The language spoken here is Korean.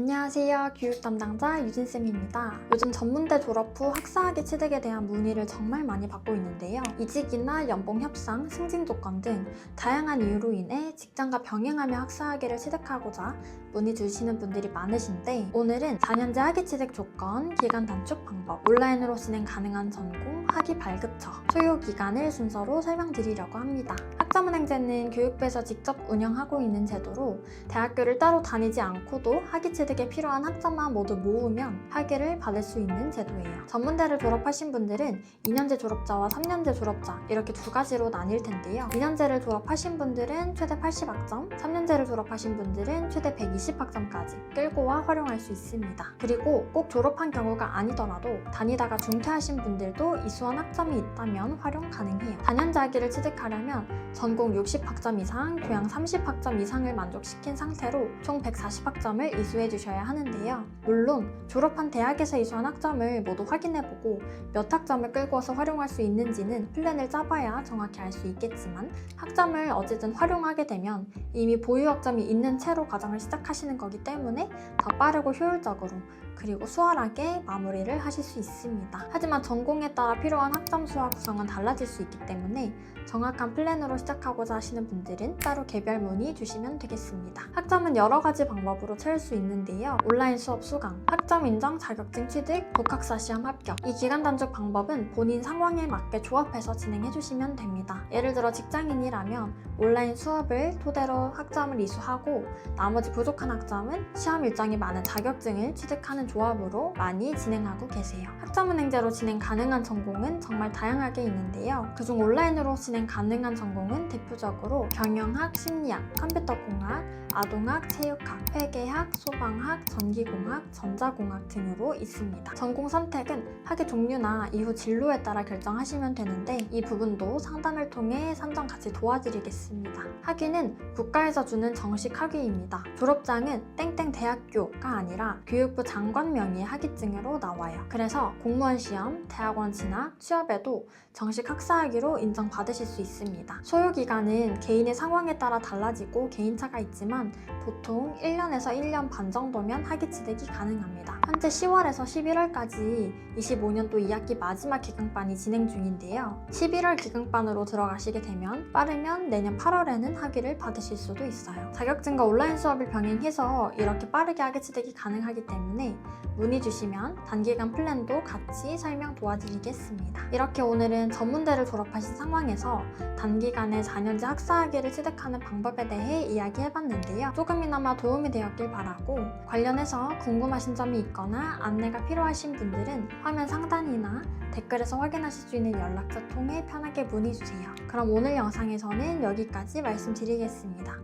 안녕하세요. 교육 담당자 유진쌤입니다. 요즘 전문대 졸업 후 학사학위 취득에 대한 문의를 정말 많이 받고 있는데요. 이직이나 연봉 협상, 승진 조건 등 다양한 이유로 인해 직장과 병행하며 학사학위를 취득하고자 문의 주시는 분들이 많으신데 오늘은 4년제 학위 취득 조건, 기간 단축 방법, 온라인으로 진행 가능한 전공, 학위 발급처, 소요 기간을 순서로 설명드리려고 합니다. 학자문행제는 교육부에서 직접 운영하고 있는 제도로 대학교를 따로 다니지 않고도 학위 취득 에 필요한 학점만 모두 모으면 학위를 받을 수 있는 제도예요. 전문대를 졸업하신 분들은 2년제 졸업자와 3년제 졸업자 이렇게 두 가지로 나뉠 텐데요. 2년제를 졸업하신 분들은 최대 80학점, 3년제를 졸업하신 분들은 최대 120학점까지 끌고와 활용할 수 있습니다. 그리고 꼭 졸업한 경우가 아니더라도 다니다가 중퇴하신 분들도 이수한 학점이 있다면 활용 가능해요. 4년제 학위를 취득하려면 전공 60학점 이상, 교양 30학점 이상을 만족시킨 상태로 총 140학점을 이수해 주 셔야 하는데요. 물론 졸업한 대학에서 이수한 학점을 모두 확인해보고 몇 학점을 끌고 와서 활용할 수 있는지는 플랜을 짜봐야 정확히 알 수 있겠지만 학점을 어쨌든 활용하게 되면 이미 보유 학점이 있는 채로 과정을 시작하시는 거기 때문에 더 빠르고 효율적으로 그리고 수월하게 마무리를 하실 수 있습니다. 하지만 전공에 따라 필요한 학점 수와 구성은 달라질 수 있기 때문에 정확한 플랜으로 시작하고자 하시는 분들은 따로 개별 문의 주시면 되겠습니다. 학점은 여러 가지 방법으로 채울 수 있는데 요. 온라인 수업 수강, 학점 인정 자격증 취득, 독학사 시험 합격. 이 기간 단축 방법은 본인 상황에 맞게 조합해서 진행해 주시면 됩니다. 예를 들어 직장인이라면 온라인 수업을 토대로 학점을 이수하고 나머지 부족한 학점은 시험 일정이 많은 자격증을 취득하는 조합으로 많이 진행하고 계세요. 학점은행제로 진행 가능한 전공은 정말 다양하게 있는데요. 그중 온라인으로 진행 가능한 전공은 대표적으로 경영학, 심리학, 컴퓨터공학, 아동학, 체육학, 회계학, 소방 학, 전기공학, 전자공학 등으로 있습니다. 전공 선택은 학위 종류나 이후 진로에 따라 결정하시면 되는데 이 부분도 상담을 통해 산정 같이 도와드리겠습니다. 학위는 국가에서 주는 정식 학위입니다. 졸업장은 땡땡 대학교가 아니라 교육부 장관 명의의 학위증으로 나와요. 그래서 공무원 시험, 대학원 진학, 취업에도 정식 학사학위로 인정받으실 수 있습니다. 소요 기간은 개인의 상황에 따라 달라지고 개인차가 있지만 보통 1년에서 1년 반 정도 면 학위 취득이 가능합니다. 현재 10월에서 11월까지 25년도 2학기 마지막 기강반이 진행 중인데요. 11월 기강반으로 들어가시게 되면 빠르면 내년 8월에는 학위를 받으실 수도 있어요. 자격증과 온라인 수업을 병행해서 이렇게 빠르게 학위 취득이 가능하기 때문에 문의 주시면 단기간 플랜도 같이 설명 도와드리겠습니다. 이렇게 오늘은 전문대를 졸업하신 상황에서 단기간에 4년제 학사학위를 취득하는 방법에 대해 이야기해봤는데요. 조금이나마 도움이 되었길 바라고 관련해서 궁금하신 점이 있거나 안내가 필요하신 분들은 화면 상단이나 댓글에서 확인하실 수 있는 연락처 통해 편하게 문의 주세요. 그럼 오늘 영상에서는 여기까지 말씀드리겠습니다.